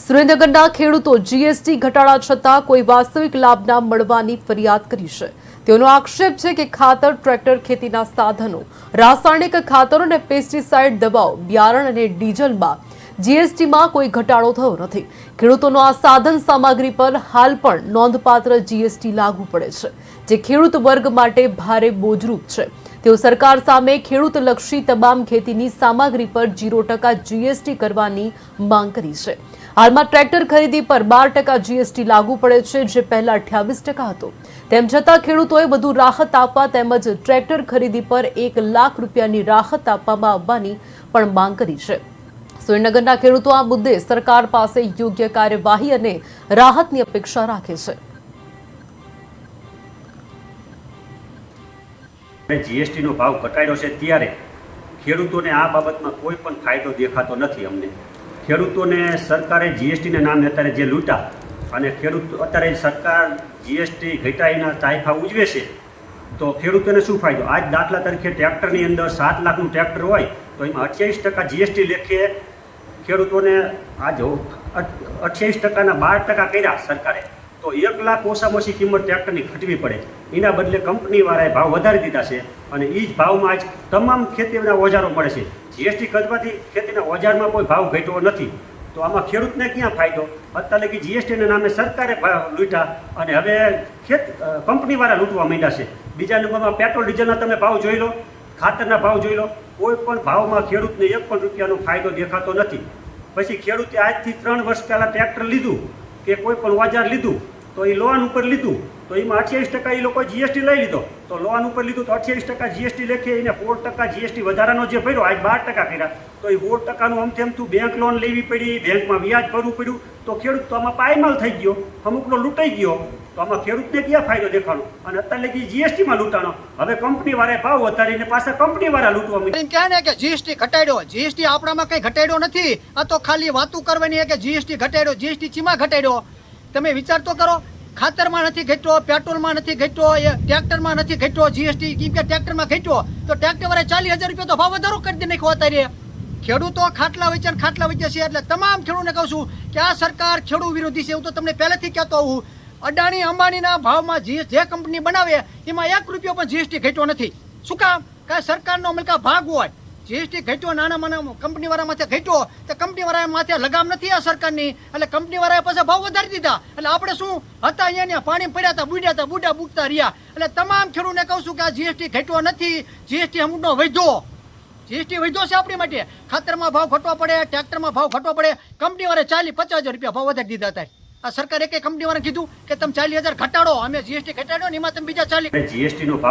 સુરેન્દ્રનગરના ખેડૂતો જીએસટી ઘટાડા છતાં કોઈ વાસ્તવિક લાભ ના મળવાની ફરિયાદ કરી છે. તેઓનો આક્ષેપ છે કે ખાતર, ટ્રેક્ટર ખેતીના સાધનો, રાસાયણિક ખાતરો અને પેસ્ટિસાઇડ દવાઓ, બિયારણ અને ડીઝલમાં જીએસટીમાં કોઈ ઘટાડો થયો નથી. ખેડૂતોનો આ સાધન સામગ્રી પર હાલ પણ નોંધપાત્ર જીએસટી લાગુ પડે છે, જે ખેડૂત વર્ગ માટે ભારે બોજરૂપ છે. તેઓ સરકાર સામે ખેડૂતલક્ષી તમામ ખેતીની સામગ્રી પર જીરો ટકા જીએસટી કરવાની માંગ કરી છે. હાલમાં ટ્રેક્ટર ખરીદી પર બાર ટકા જીએસટી લાગુ પડે છે, જે પહેલા અઠ્યાવીસ ટકા હતો. તેમ છતાં ખેડૂતોએ વધુ રાહત આપવા તેમજ ટ્રેક્ટર ખરીદી પર એક લાખ રૂપિયાની રાહત આપવામાં આવવાની પણ માંગ કરી છે. સુરેન્દ્રનગરના ખેડૂતો આ મુદ્દે સરકાર પાસે યોગ્ય કાર્યવાહી અને રાહતની અપેક્ષા રાખે છે. જીએસટીનો ભાવ ઘટાડ્યો છે ત્યારે ખેડૂતોને આ બાબતમાં કોઈ પણ ફાયદો દેખાતો નથી અમને. ખેડૂતોને સરકારે જીએસટીના નામે અત્યારે જે લૂંટા અને ખેડૂત અત્યારે સરકાર જીએસટી ઘટાડીના તાઇફા ઉજવે છે, તો ખેડૂતોને શું ફાયદો? આજ દાખલા તરીકે ટ્રેક્ટરની અંદર સાત લાખનું ટ્રેક્ટર હોય, તો એમાં અઠ્યાવીસ ટકા જીએસટી લેખે ખેડૂતોને આજ અઠ્યાવીસ ટકાના બાર ટકા કર્યા સરકારે. તો એક લાખ ઓછામાં ઓછી કિંમત ટ્રેક્ટરની ઘટવી પડે. એના બદલે કંપનીવાળાએ ભાવ વધારી દીધા છે અને એ જ ભાવમાં આજ તમામ ખેતીના ઓજારો મળે છે. જીએસટી ઘટવાથી ખેતીના ઓજારમાં કોઈ ભાવ ઘટ્યો નથી. તો આમાં ખેડૂતને ક્યાં ફાયદો? અત્યારે કે જીએસટીના નામે સરકારે લૂંટ્યા અને હવે ખેત કંપનીવાળા લૂંટવા માંડ્યા છે. બીજા નંબરમાં પેટ્રોલ, ડીઝલના તમે ભાવ જોઈ લો, ખાતરના ભાવ જોઈ લો, કોઈ પણ ભાવમાં ખેડૂતને એક પણ રૂપિયાનો ફાયદો દેખાતો નથી. પછી ખેડૂતે આજથી ત્રણ વર્ષ પહેલાં ટ્રેક્ટર લીધું. કે કોઈ પણ વાજાર લીધું તો એ લોન ઉપર લીધું. તો એમાં અઠ્યાવીસ ટકા એ લોકો જીએસટી લઈ લીધો. તો લોન ઉપર લીધું તો અઠ્યાવીસ ટકા જીએસટી લેખે એને સોળ ટકા જીએસટી વધારાનો જે ભર્યો, આજ બાર ટકા કર્યા. તો એ સોળ ટકાનું આમ તું બેંક લોન લેવી પડી, બેંકમાં વ્યાજ ભરવું પડ્યું. તો ખેડૂત તો આમાં પાયમાલ થઈ ગયો, અમુકનો લૂંટાઈ ગયો. તો આમાં ખેડૂતને ક્યાં ફાયદો દેખાડો? અને અત્યારે લગી જીએસટીમાં લૂંટાણો. હવે કંપનીવાળાએ ભાવ વધારીને પાછા કંપનીવાળા લૂંટવા માંડ્યા. ક્યાં ને કે જીએસટી ઘટાડ્યો? જીએસટી આપણામાં કઈ ઘટાડ્યો નથી. આ તો ખાલી વાતું કરવાની કે જીએસટી ઘટાડ્યો જીએસટી ચીમાં ઘટાડ્યો. તમે વિચાર તો કરો ખાતરમાં નથી ઘટ્યો, પેટ્રોલમાં નથી ઘટ્યો, એ ટ્રેક્ટરમાં નથી ઘટ્યો જીએસટી કેમ કે ટ્રેક્ટરમાં ઘટ્યો. તો ટ્રેક્ટરવાળા ચાલીસ હજાર રૂપિયા તો ભાવ વધારો કરી દે નાખ્યો અત્યારે. ખેડૂતો ખાટલા વેચે ખાટલા વેચે છે એટલે તમામ ખેડૂતને કહું છું કે આ સરકાર ખેડૂત વિરોધી છે. એવું તો તમને પહેલેથી કહેતો હોઉં અડાણી અંબાણીના ભાવમાં જે જે કંપની બનાવે, એમાં એક રૂપિયો પણ જીએસટી ઘટ્યો નથી. શું કામ? કે સરકારનો મલકા ભાગ હોય. જીએસટી ઘટ્યો, નાના નાના કંપની વાળા માથે ઘટ્યો, તો કંપની વાળા માથે લગામ નથી આ સરકારની. એટલે કંપની વાળાએ પાછા ભાવ વધારી દીધા. એટલે આપણે શું? હતા અહીંયા પાણી પડ્યા હતા, બુડ્યા હતા, બુડા બુકતા રહ્યા. એટલે તમામ ખેડૂતને કહું છું કે આ જીએસટી ઘટ્યો નથી. જીએસટી અમુકનો વધ્યો. જીએસટી વધ્યો છે આપણી માટે. ખાતરમાં ભાવ ઘટવા પડે, ટ્રેક્ટરમાં ભાવ ઘટવા પડે. કંપની વાળે ચાલી પચાસ હજાર રૂપિયા ભાવ વધારી દીધા હતા. આ સરકારે એક કંપની વાળા કીધું કે તમે ચાલીસ હજાર ઘટાડો. અમે જીએસટી ઘટાડ્યો ને એમાં તમે બીજા ચાલી જીએસટીનો ભાવ